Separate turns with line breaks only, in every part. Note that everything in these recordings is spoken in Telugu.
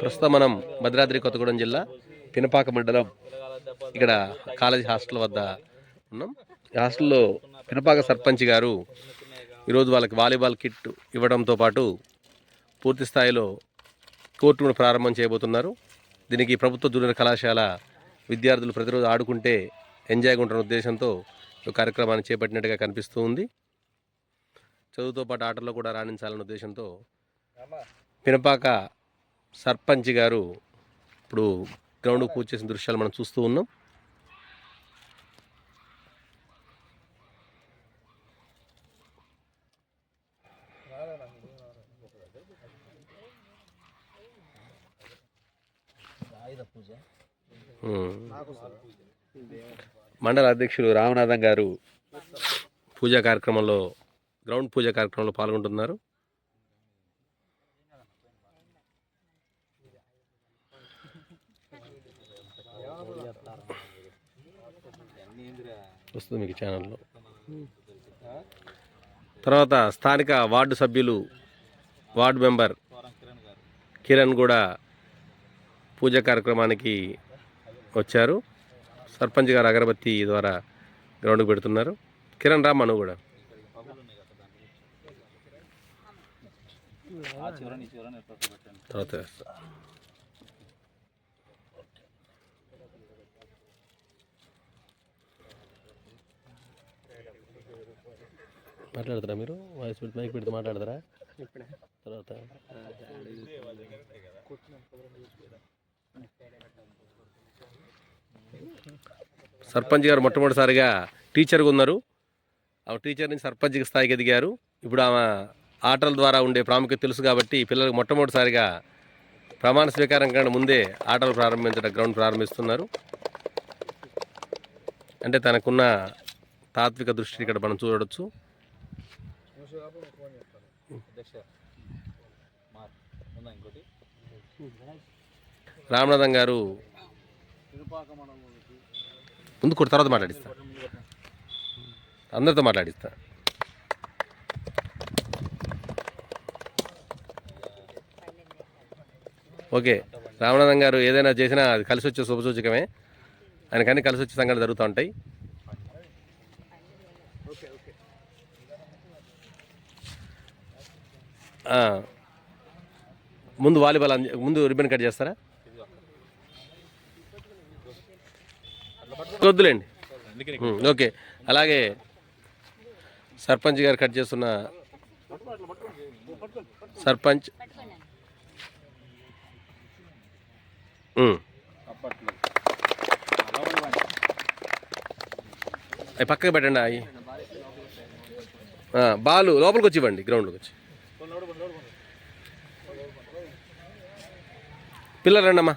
ప్రస్తుతం మనం భద్రాద్రి కొత్తగూడెం జిల్లా పినపాక మండలం ఇక్కడ కాలేజీ హాస్టల్ వద్ద ఉన్నాం. ఈ హాస్టల్లో పినపాక సర్పంచ్ గారు ఈరోజు వాళ్ళకి వాలీబాల్ కిట్ ఇవ్వడంతో పాటు పూర్తి స్థాయిలో కోర్టును ప్రారంభం చేయబోతున్నారు. దీనికి ప్రభుత్వ జూనియర్ కళాశాల విద్యార్థులు ప్రతిరోజు ఆడుకుంటే ఎంజాయ్గా ఉంటున్న ఉద్దేశంతో ఈ కార్యక్రమాన్ని చేపట్టినట్టుగా కనిపిస్తూ ఉంది. చదువుతో పాటు ఆటల్లో కూడా రాణించాలనే ఉద్దేశంతో పినపాక సర్పంచ్ గారు ఇప్పుడు గ్రౌండ్ పూజ చేసిన దృశ్యాలు మనం చూస్తూ ఉన్నాం. మండల అధ్యక్షులు రామనాథం గారు పూజా కార్యక్రమంలో గ్రౌండ్ పూజ కార్యక్రమంలో పాల్గొంటున్నారు. వస్తుంది మీకు ఛానల్లో. తర్వాత స్థానిక వార్డు సభ్యులు వార్డు మెంబర్ కిరణ్ కూడా పూజ కార్యక్రమానికి వచ్చారు. సర్పంచ్ గారు అగరబత్తి ద్వారా గ్రౌండ్కి పెడుతున్నారు. కిరణ్ రామ్మా నువ్వు కూడా. తర్వాత మాట్లాడతారా మీరు? వాయిస్ పెట్టి మైక్ పెడితే మాట్లాడతారా? తర్వాత సర్పంచ్ గారు మొట్టమొదటిసారిగా టీచర్గా ఉన్నారు. ఆ టీచర్ నుంచి సర్పంచ్ స్థాయికి ఎదిగారు. ఇప్పుడు ఆమె ఆటల ద్వారా ఉండే ప్రాముఖ్యత తెలుసు కాబట్టి పిల్లలకు మొట్టమొదటిసారిగా ప్రమాణ స్వీకారం కంటే ముందే ఆటలు ప్రారంభించడం గ్రౌండ్ ప్రారంభిస్తున్నారు. అంటే తనకున్న తాత్విక దృష్టిని ఇక్కడ మనం చూడవచ్చు రామనాథం గారు ముందు కొట్టు తర్వాత మాట్లాడిస్తా. అందరితో మాట్లాడిస్తా. ఓకే రామనాథం గారు ఏదైనా చేసినా అది కలిసి వచ్చే శుభసూచకమే. ఆయనకన్నీ కలిసి వచ్చే సంఘటన జరుగుతూ ఉంటాయి. ముందు వాలీబాల్ ముందు రిబ్బన్ కట్ చేస్తారా? వద్దులేండి. ఓకే. అలాగే సర్పంచ్ గారు కట్ చేస్తున్న సర్పంచ్. అవి పక్కకి పెట్టండి అవి బాలు లోపలికి వచ్చి ఇవ్వండి గ్రౌండ్కి వచ్చి పిల్లలు రండి అమ్మా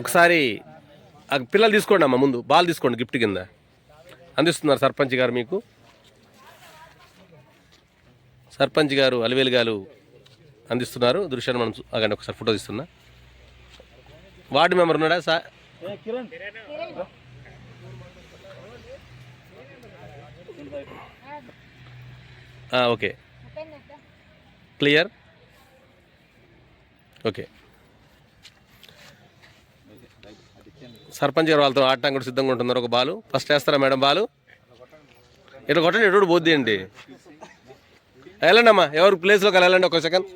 ఒకసారి పిల్లలు తీసుకోండి అమ్మా ముందు బాల్ తీసుకోండి గిఫ్ట్ కింద. అందిస్తున్నారు సర్పంచ్ గారు మీకు. సర్పంచ్ గారు అలివేలు గారు అందిస్తున్నారు. దృశ్యాన్ని మనం ఆగండి ఒకసారి ఫోటో తీస్తున్నా. వార్డు మెంబర్ ఉన్నాడా sir okay. Clear okay. Sarpanch గారు వాళ్ళతో ఆడటానికి కూడా సిద్ధంగా ఉంటున్నారు ఒక బాలు. ఫస్ట్ వేస్తారా మేడం బాలు? ఇట్లా కొట్టండి ఎటు పోద్ది అండి వెళ్ళండి అమ్మా ఎవరు ప్లేస్లోకి వెళ్ళండి ఒక సెకండ్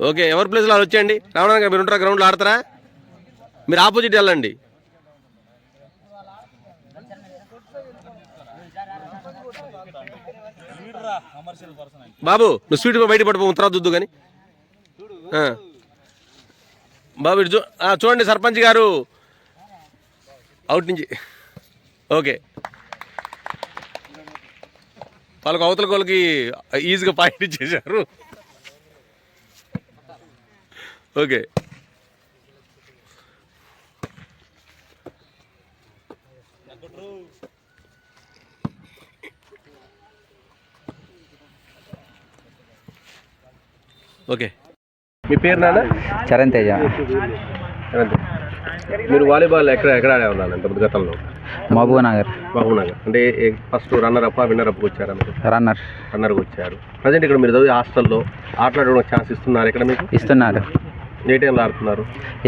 ఓకే ఎవరి ప్లేస్లో వాళ్ళు వచ్చేయండి? రావడానికి మీరు ఉంటారా? గ్రౌండ్లో ఆడతారా? మీరు ఆపోజిట్ వెళ్ళండి. బాబు నువ్వు స్వీట్ బయట పడిపో తర్వాత చూద్దు కానీ. బాబు ఇటు చూ చూడండి సర్పంచ్ గారు. అవుట్ నుంచి. ఓకే. వాళ్ళకి అవతల వాళ్ళకి ఈజీగా పాయింట్ ఇచ్చేశారు. ఓకే. ఓకే. మీ పేరు నాన్న?
చరణ్ తేజ.
మీరు వాలీబాల్ ఎక్కడ ఎక్కడ ఆడేవాళ్ళు ఇంతకుముందు గతంలో?
మహబూబ్ నగర్
బాగున్నాగా అంటే first runner up winner up వచ్చారు
రన్నర్
రన్నర్కి వచ్చారు. ప్రజెంట్ ఇక్కడ మీరు చదివే హాస్టల్లో ఆటలాడడం ఛాన్స్ ఇస్తున్నారు ఇక్కడ మీకు?
ఇస్తున్నారు.
ఏ టైంలో ఆడుతున్నారు?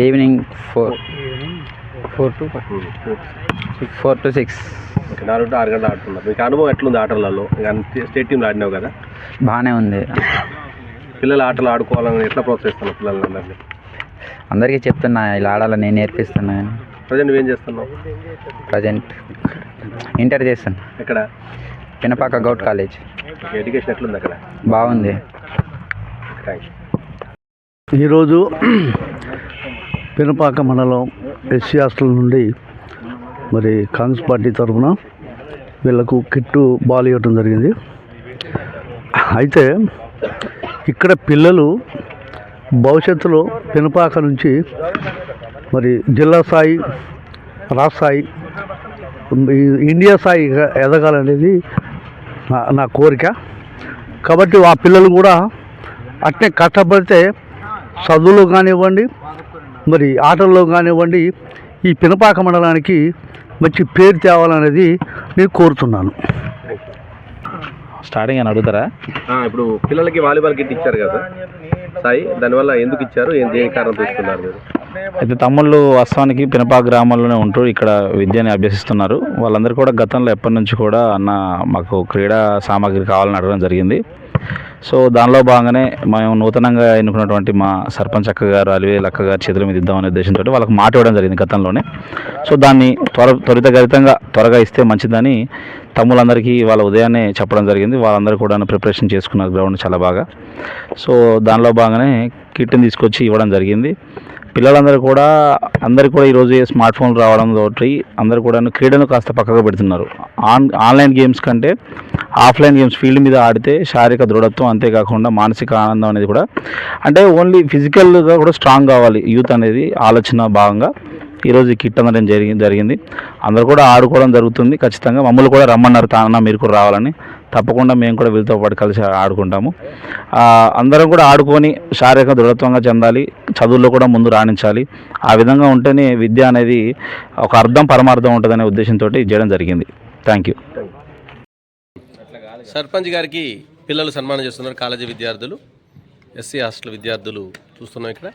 Evening four four to four to six
okay నాలుగు టు ఆరు గంటలు ఆడుతున్నారు. మీకు అనుభవం ఎట్లుంది ఆటలలో? స్టేట్ టీంలో ఆడినావు కదా?
బాగానే ఉంది.
పిల్లలు ఆటలు ఆడుకోవాలని ఎట్లా ప్రోత్సహిస్తున్నావు పిల్లలందరినీ
అందరికీ చెప్తున్నా ఇలా ఆడాలని నేను నేర్పిస్తున్నా
ప్రజెంట్ నువ్వేం చేస్తున్నావు?
ప్రజెంట్ ఇంటర్ చేస్తాను
ఎక్కడ?
Pinapaka govt college.
ఎడ్యుకేషన్ ఎట్లుంది అక్కడ?
బాగుంది.
థ్యాంక్
ఈరోజు పినపాక మండలం ఎస్సీ హాస్టల్ నుండి మరి కాంగ్రెస్ పార్టీ తరఫున వీళ్ళకు కిట్టు బాల్ ఇవ్వటం జరిగింది. అయితే ఇక్కడ పిల్లలు భవిష్యత్తులో పినపాక నుంచి మరి జిల్లా స్థాయి రాష్ట్ర స్థాయి ఇండియా స్థాయి ఎదగాలనేది నా నా కోరిక. కాబట్టి ఆ పిల్లలు కూడా అట్నే కష్టపడితే చదువులో కానివ్వండి మరి ఆటల్లో కానివ్వండి ఈ పినపాక మండలానికి మంచి పేరు తేవాలనేది నేను కోరుతున్నాను.
స్టార్టింగ్ అని అడుగుతారా?
ఇప్పుడు పిల్లలకి వాలీబాల్ కిట్ ఇచ్చారు కదా. సాయి దానివల్ల ఎందుకు ఇచ్చారు? ఏం దేని కారణం తీసుకున్నారు మీరు?
అయితే తమ్ముళ్ళు వాస్తవానికి పినపాక గ్రామంలోనే ఉంటూ ఇక్కడ విద్యని అభ్యసిస్తున్నారు. వాళ్ళందరూ కూడా గతంలో ఎప్పటి నుంచి కూడా అన్న మాకు క్రీడా సామాగ్రి కావాలని అడగడం జరిగింది. సో దానిలో భాగంగానే మేము నూతనంగా ఎన్నుకున్నటువంటి మా సర్పంచ్ అక్క గారు అలివేలు అక్క గారు చేతుల మీద ఇద్దామనే ఉద్దేశంతో వాళ్ళకి మాట ఇవ్వడం జరిగింది గతంలోనే. సో దాన్ని త్వర త్వరితగతితంగా త్వరగా ఇస్తే మంచిదని తమ్ములందరికీ వాళ్ళ ఉదయాన్నే చెప్పడం జరిగింది. వాళ్ళందరూ కూడా ప్రిపరేషన్ చేసుకున్నారు గ్రౌండ్ చాలా బాగా. సో దానిలో భాగంగానే కిట్ని తీసుకొచ్చి ఇవ్వడం జరిగింది. పిల్లలందరూ కూడా అందరూ కూడా ఈరోజు స్మార్ట్ ఫోన్లు రావడం తోటి అందరూ కూడా క్రీడను కాస్త పక్కకు పెడుతున్నారు. ఆన్ ఆన్లైన్ గేమ్స్ కంటే ఆఫ్లైన్ గేమ్స్ ఫీల్డ్ మీద ఆడితే శారీరక దృఢత్వం అంతేకాకుండా మానసిక ఆనందం అనేది కూడా అంటే ఓన్లీ ఫిజికల్గా కూడా స్ట్రాంగ్ కావాలి యూత్ అనేది ఆలోచన భాగంగా. ఈరోజు కిట్ అందడం జరిగి జరిగింది. అందరూ కూడా ఆడుకోవడం జరుగుతుంది. ఖచ్చితంగా మమ్మల్ని కూడా రమ్మన్నారు తానన్నా మీరు కూడా రావాలని. తప్పకుండా మేము కూడా వీళ్ళతో పాటు కలిసి ఆడుకుంటాము. ఆ, అందరం కూడా ఆడుకొని శారీరక దృఢత్వంగా చెందాలి చదువుల్లో కూడా ముందు రాణించాలి. ఆ విధంగా ఉంటేనే విద్య అనేది ఒక అర్థం పరమార్థం ఉంటుందనే ఉద్దేశంతో చేయడం జరిగింది. థ్యాంక్ యూ
సర్పంచ్ గారికి పిల్లలు సన్మానం చేస్తున్నారు కాలేజీ విద్యార్థులు ఎస్సీ హాస్టల్ విద్యార్థులు చూస్తున్నాం ఇక్కడ.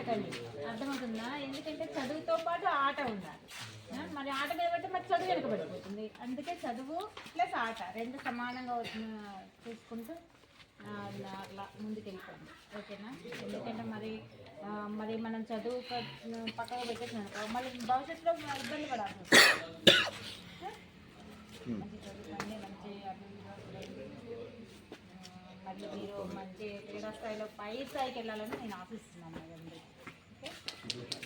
అర్థమవుతుందా? ఎందుకంటే చదువుతో పాటు ఆట ఉండాలి. మరి ఆట మీద బట్టి మరి చదువు వెనకబడిపోతుంది అందుకే చదువు ప్లస్ ఆట రెండు సమానంగా చూసుకుంటూ అట్లా ముందుకెళ్ళిపోయింది ఓకేనా? ఎందుకంటే మరి మరి మనం చదువు పక్కకు పెట్టేసిన మళ్ళీ భవిష్యత్తులో ఇబ్బంది ఆ? మంచి చదువుకోండి మంచి మరియు మీరు మంచి క్రీడా స్థాయిలో పై స్థాయికి వెళ్ళాలని నేను ఆశిస్తున్నాను అందరికీ Thank you.